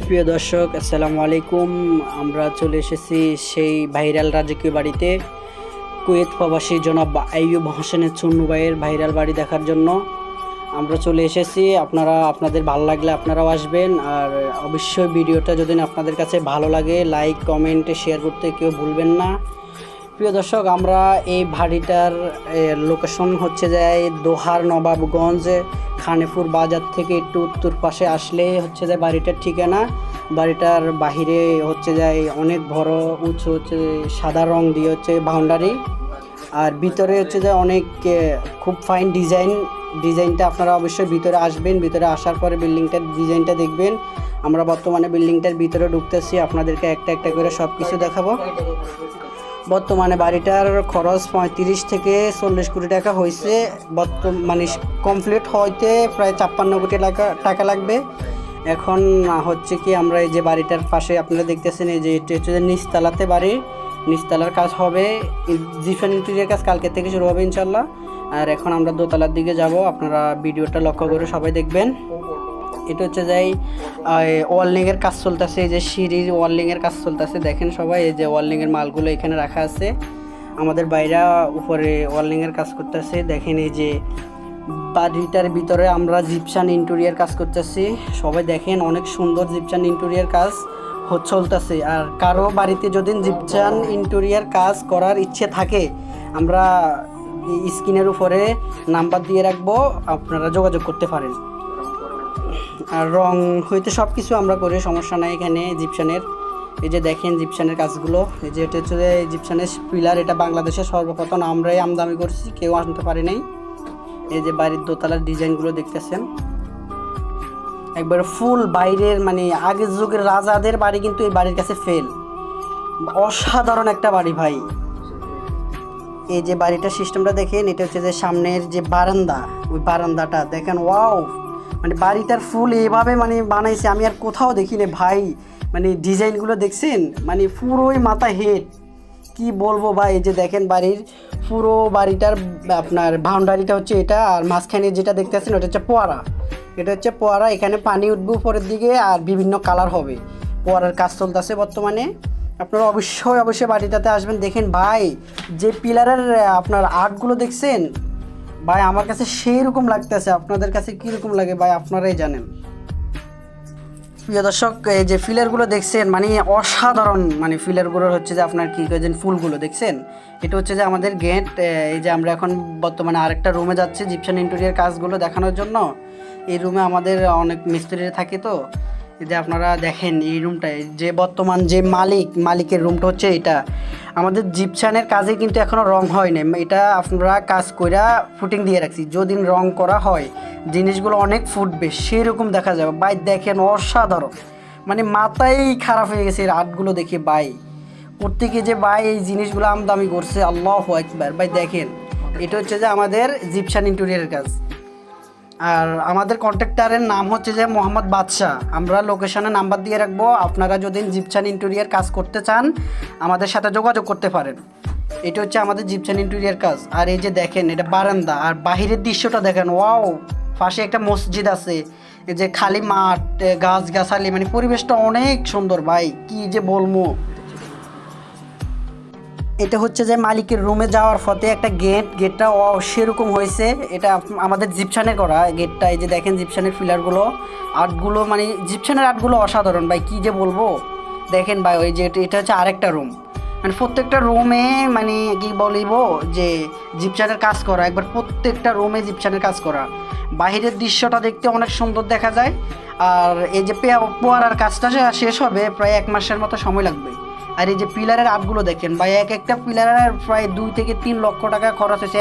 প্রিয় দর্শক, আসসালামু আলাইকুম। আমরা চলে এসেছি সেই ভাইরাল রাজকীয় বাড়িতে, কুয়েত প্রবাসী জনাব আইয়ুব হোসেনের চুন্নু ভাইয়ের ভাইরাল বাড়ি দেখার জন্য। আমরা চলে এসেছি। আপনারা, আপনাদের ভালো লাগলে আপনারাও আসবেন। আর অবশ্যই ভিডিওটা যদি আপনাদের কাছে ভালো লাগে লাইক কমেন্ট শেয়ার করতে কেউ ভুলবেন না। প্রিয় দর্শক, আমরা এই ভাড়িটার লোকেশন হচ্ছে যে দোহার নবাবগঞ্জ, খানেপুর বাজার থেকে একটু উত্তর পাশে আসলে হচ্ছে যে বাড়িটার ঠিকানা। বাড়িটার বাহিরে হচ্ছে যে অনেক বড়, উঁচু হচ্ছে সাদা রং দিয়ে হচ্ছে বাউন্ডারি আর ভিতরে হচ্ছে যে অনেক খুব ফাইন ডিজাইন ডিজাইনটা আপনারা অবশ্যই ভিতরে আসবেন, ভিতরে আসার পরে বিল্ডিংটার ডিজাইনটা দেখবেন। আমরা বর্তমানে বিল্ডিংটার ভিতরে ঢুকতেছি, আপনাদেরকে একটা একটা করে সব কিছু দেখাবো। বর্তমানে বাড়িটার খরচ পঁয়ত্রিশ থেকে চল্লিশ কোটি টাকা হয়েছে। বর্তমানে কমপ্লিট হইতে প্রায় ছাপ্পান্ন কোটি টাকা টাকা লাগবে। এখন হচ্ছে কি আমরা এই যে বাড়িটার পাশে আপনারা দেখতেছেন, এই যে এটা হচ্ছে নিচতলাতে বাড়ি। নিচতলার কাজ হবে জিফান ইন্টেরিয়ার কাজ কালকে থেকে শুরু হবে ইনশাল্লাহ আর এখন আমরা দোতলার দিকে যাব, আপনারা ভিডিওটা লক্ষ্য করে সবাই দেখবেন। এটা হচ্ছে যাই ওয়ার্লিং এর কাজ চলতেছে, এই যে সিঁড়ির ওয়ার্লিং এর কাজ চলতেছে, দেখেন সবাই, এই যে ওয়ার্লিং এর মালগুলো এখানে রাখা আছে। আমাদের বাইরা উপরে ওয়ার্লিং এর কাজ করতেছে, দেখেন এই যে বাড়িটার ভিতরে আমরা জিপসান ইন্টেরিয়ার কাজ করতেছি। সবাই দেখেন অনেক সুন্দর জিপসান ইন্টেরিয়ার কাজ। চলতেছে। আর কারও বাড়িতে যদি জিপসান ইন্টেরিয়ার কাজ করার ইচ্ছে থাকে, আমরা স্ক্রিনের উপরে নাম্বার দিয়ে রাখব, আপনারা যোগাযোগ করতে পারেন। আর রং হইতে সব কিছু আমরা করি, সমস্যা নাই এখানে জিপসানের এই যে দেখেন জিপসানের কাজগুলো, এই যে এটা হচ্ছে যে জিপসানের পিলার, এটা বাংলাদেশের সর্বপ্রথম আমরাই আমদানি করছি, কেউ আনতে পারি নাই। এই যে বাড়ির দোতলার ডিজাইনগুলো দেখতেছেন। একবার ফুল বাইরের মানে আগের যুগের রাজাদের বাড়ি কিন্তু এই বাড়ির কাছে ফেল অসাধারণ একটা বাড়ি ভাই। এই যে বাড়িটার সিস্টেমটা দেখেন, এটা হচ্ছে যে সামনের যে বারান্দা, ওই বারান্দাটা। দেখেন ওয়াও মানে বাড়িটার ফুল এভাবে মানে বানাইছে, আমি আর কোথাও দেখিনি ভাই। মানে ডিজাইনগুলো দেখছেন? মানে পুরোই মাথা হেড কি বলব ভাই যে দেখেন বাড়ির পুরো বাড়িটার আপনার বাউন্ডারিটা হচ্ছে এটা, আর মাঝখানে যেটা দেখতেছেন, ওটা হচ্ছে পোয়ারা। এটা হচ্ছে পোয়ারা, এখানে পানি উঠবে উপরের দিকে আর বিভিন্ন কালার হবে। পোয়ারার কাজ চলতেছে বর্তমানে। আপনারা অবশ্যই অবশ্যই বাড়িটাতে আসবেন। দেখেন ভাই, যে পিলারের আপনার আর্টগুলো দেখছেন? ভাই, আমার কাছে সেই রকম লাগতেছে। আপনাদের কাছে কীরকম লাগে ভাই? আপনারাই জানেন। প্রিয় দর্শক, এই যে ফিলারগুলো দেখছেন মানে অসাধারণ মানে ফিলারগুলো হচ্ছে যে আপনার কী কয়েছেন ফুলগুলো, দেখছেন? এটা হচ্ছে যে আমাদের গেট এই যে আমরা এখন বর্তমানে আরেকটা রুমে যাচ্ছি জিপসান ইন্টেরিয়ার কাজগুলো দেখানোর জন্য। এই রুমে আমাদের অনেক মিস্ত্রিরা থাকে তো যে আপনারা দেখেন এই রুমটায় যে বর্তমান যে মালিক, মালিকের রুমটা হচ্ছে এটা। আমাদের জিপসানের কাজে কিন্তু এখনও রং হয় না এটা আপনারা কাজ কইরা ফুটিং দিয়ে রাখছি। যদি রং করা হয়, জিনিসগুলো অনেক ফুটবে, সেরকম দেখা যাবে। বাই দেখেন অসাধারণ। মানে মাথাই খারাপ হয়ে গেছে এই আর্টগুলো দেখে বাই প্রত্যেকে যে বাই এই জিনিসগুলো আমদামি করছে, আল্লাহ একবার বাই দেখেন, এটা হচ্ছে যে আমাদের জিপসান ইন্টেরিয়ারের কাজ। আর আমাদের কন্ট্রাক্টারের নাম হচ্ছে যে মোহাম্মদ বাদশাহ। আমরা লোকেশনে নাম্বার দিয়ে রাখব, আপনারা যদি জিপসান ইন্টেরিয়ার কাজ করতে চান, আমাদের সাথে যোগাযোগ করতে পারেন। এটা হচ্ছে আমাদের জিপসান ইন্টেরিয়ার কাজ। আর এই যে দেখেন, এটা বারান্দা। আর বাহিরের দৃশ্যটা দেখেন, ওয়াও! পাশে একটা মসজিদ আছে। এই যে খালি মাঠ গাছ গাছালি মানে পরিবেশটা অনেক সুন্দর। ভাই, কি যে বলব? এটা হচ্ছে যে মালিকের রুমে যাওয়ার পথে একটা গেট, গেটটা সেরকম হয়েছে। এটা আমাদের জিপসানে করা, গেটটা এই যে দেখেন জিপসানের ফিলারগুলো। আর্টগুলো মানে জিপসানের আর্টগুলো অসাধারণ, ভাই কি যে বলব? দেখেন ভাই, ওই যে এটা- হচ্ছে আরেকটা রুম। মানে প্রত্যেকটা রুমে মানে কি বলিব যে জিপসানের কাজ করা, একবার প্রত্যেকটা রুমে জিপসানের কাজ করা। বাহিরের দৃশ্যটা দেখতে অনেক সুন্দর দেখা যায়। আর এই যে পেয়া- পোয়ারার কাজটা শেষ হবে, প্রায় এক মাসের মতো সময় লাগবে। আর এই যে পিলারের আপগুলো দেখেন ভাই, এক একটা পিলারের প্রায় দুই থেকে তিন লক্ষ টাকা খরচ হয়েছে।